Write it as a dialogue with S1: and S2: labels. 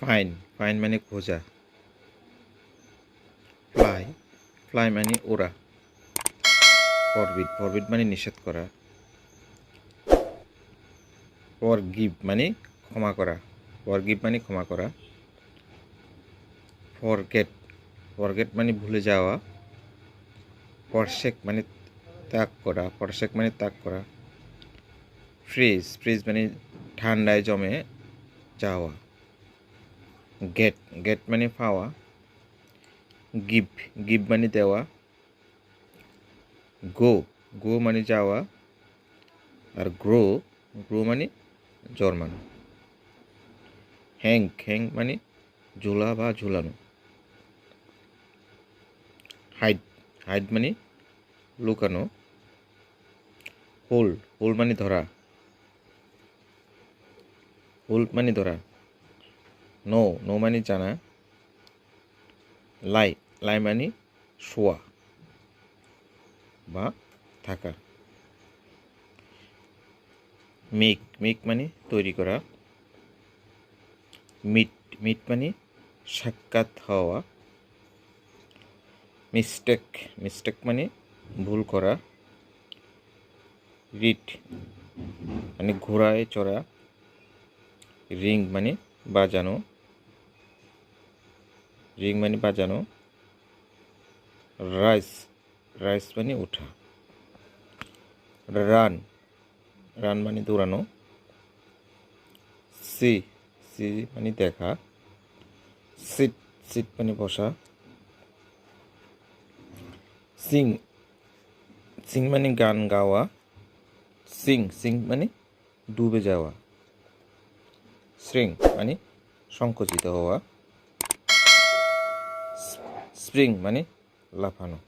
S1: Fine fine মানে খোঁজা। Fly fly মানে ওরা ফরবিট ফরবিট মানে নিষেধ করা। ফর গিভ মানে ক্ষমা করা। ফর গিভ মানে ক্ষমা করা। ফরগেট ফরগেট মানে ভুলে যাওয়া। ফরশেক মানে ত্যাগ করা। ফরশেক মানে ত্যাগ করা। ফ্রিজ ফ্রিজ মানে ঠান্ডায় জমে যাওয়া। গেট গেট মানে পাওয়া গিভ গিভ মানে দেওয়া গো গো মানে যাওয়া আর গ্রো গ্রো মানে জন্মানো হ্যাং হ্যাং মানে ঝোলা বা ঝুলানো. হাইড হাইড মানে লুকানো. হোল হোল মানে ধরা. হোল মানে ধরা। নো নো মানে জানা। লাই লাই মানে শোয়া বা থাকা মেক মেক মানে তৈরি করা। মিট মিট মানে সাক্ষাৎ হওয়া। মিস্টেক মিস্টেক মানে ভুল করা। রিট মানে ঘোড়ায় চড়া। রিং মানে বাজানো, রিং মানে বাজানো, রাইস রাইস মানে ওঠা, রান রান মানে দৌড়ানো, সি সি মানে দেখা, সিট সিট মানে বসা, সিং সিং মানে গান গাওয়া, সিং সিং মানে ডুবে যাওয়া। স্রিং মানে সংকুচিত হওয়া। স্প্রিং মানে লাফানো।